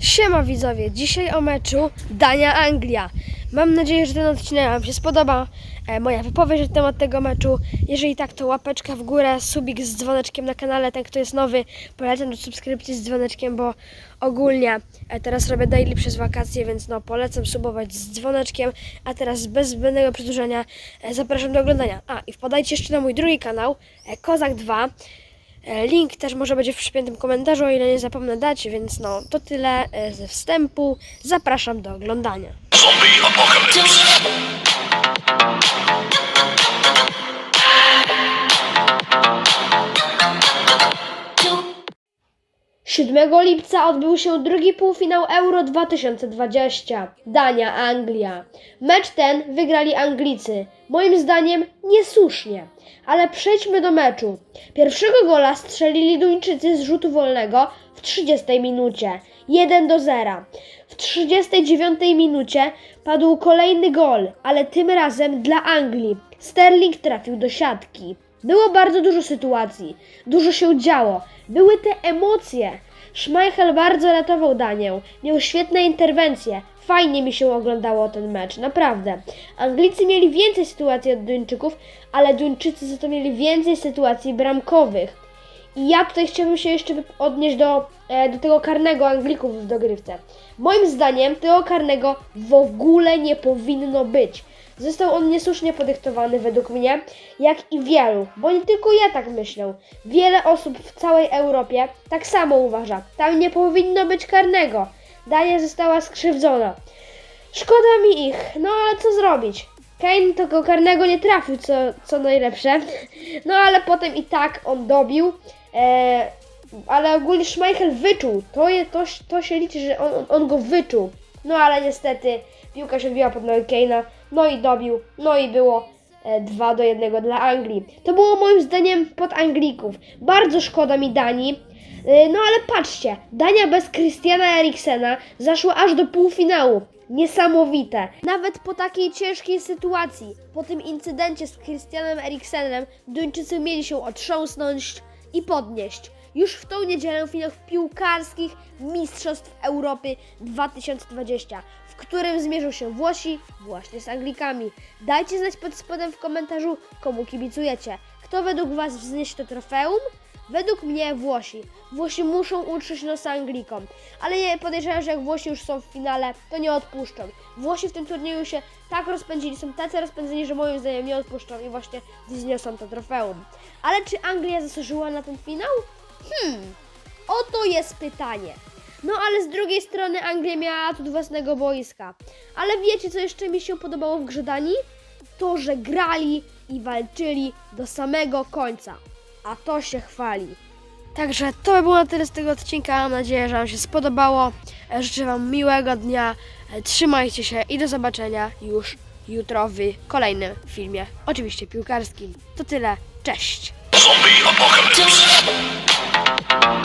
Siema widzowie, dzisiaj o meczu Dania-Anglia. Mam nadzieję, że ten odcinek Wam się spodoba. E, moja wypowiedź na temat tego meczu. Jeżeli tak, to łapeczka w górę, subik z dzwoneczkiem na kanale. Ten, kto jest nowy, polecam do subskrypcji z dzwoneczkiem, bo ogólnie e, teraz robię daily przez wakacje, więc no polecam subować z dzwoneczkiem. A teraz bez zbędnego przedłużenia e, zapraszam do oglądania. A i wpadajcie jeszcze na mój drugi kanał, e, Kozak 2. E, Link też może będzie w przypiętym komentarzu, o ile nie zapomnę dać, więc no to tyle e, ze wstępu. Zapraszam do oglądania. Zombie apocalypse. 7 lipca odbył się drugi półfinał Euro 2020. Dania, Anglia. Mecz ten wygrali Anglicy. Moim zdaniem niesłusznie. Ale przejdźmy do meczu. Pierwszego gola strzelili Duńczycy z rzutu wolnego w 30 minucie. 1 do 0. W 39 minucie padł kolejny gol, ale tym razem dla Anglii. Sterling trafił do siatki. Było bardzo dużo sytuacji, dużo się działo, były te emocje. Schmeichel bardzo ratował Danię, miał świetne interwencje. Fajnie mi się oglądało ten mecz, naprawdę. Anglicy mieli więcej sytuacji od Duńczyków, ale Duńczycy za to mieli więcej sytuacji bramkowych. I ja tutaj chciałbym się jeszcze odnieść do, e, do tego karnego Anglików w dogrywce. Moim zdaniem tego karnego w ogóle nie powinno być. Został on niesłusznie podyktowany według mnie, jak i wielu, bo nie tylko ja tak myślę. Wiele osób w całej Europie tak samo uważa. Tam nie powinno być karnego. Dania została skrzywdzona. Szkoda mi ich, no ale co zrobić? Kane tego karnego nie trafił, co, co najlepsze. No ale potem i tak on dobił. E, ale ogólnie Schmeichel wyczuł. To, je, to, to się liczy, że on, on go wyczuł. No ale niestety piłka się wbiła pod nogi Kane'a. No i dobił. No i było e, 2 do 1 dla Anglii. To było moim zdaniem pod Anglików. Bardzo szkoda mi Danii. E, No ale patrzcie, Dania bez Christiana Eriksena zaszła aż do półfinału. Niesamowite. Nawet po takiej ciężkiej sytuacji, po tym incydencie z Christianem Eriksenem, Duńczycy mieli się otrząsnąć i podnieść. Już w tą niedzielę finał piłkarskich Mistrzostw Europy 2020, w którym zmierzą się Włosi właśnie z Anglikami. Dajcie znać pod spodem w komentarzu, komu kibicujecie. Kto według Was wzniesie to trofeum? Według mnie Włosi. Włosi muszą utrzeć nos Anglikom. Ale ja podejrzewam, że jak Włosi już są w finale, to nie odpuszczą. Włosi w tym turnieju się tak rozpędzili, są tacy rozpędzeni, że moim zdaniem nie odpuszczą i właśnie zniosą to trofeum. Ale czy Anglia zasłużyła na ten finał? Hmm, oto jest pytanie. No ale z drugiej strony Anglia miała atut własnego boiska. Ale wiecie co jeszcze mi się podobało w grze Danii? To, że grali i walczyli do samego końca. A to się chwali. Także to by było na tyle z tego odcinka. Mam nadzieję, że Wam się spodobało. Życzę Wam miłego dnia. Trzymajcie się i do zobaczenia już jutro w kolejnym filmie. Oczywiście piłkarskim. To tyle. Cześć! Zombie apocalypse. Thank you.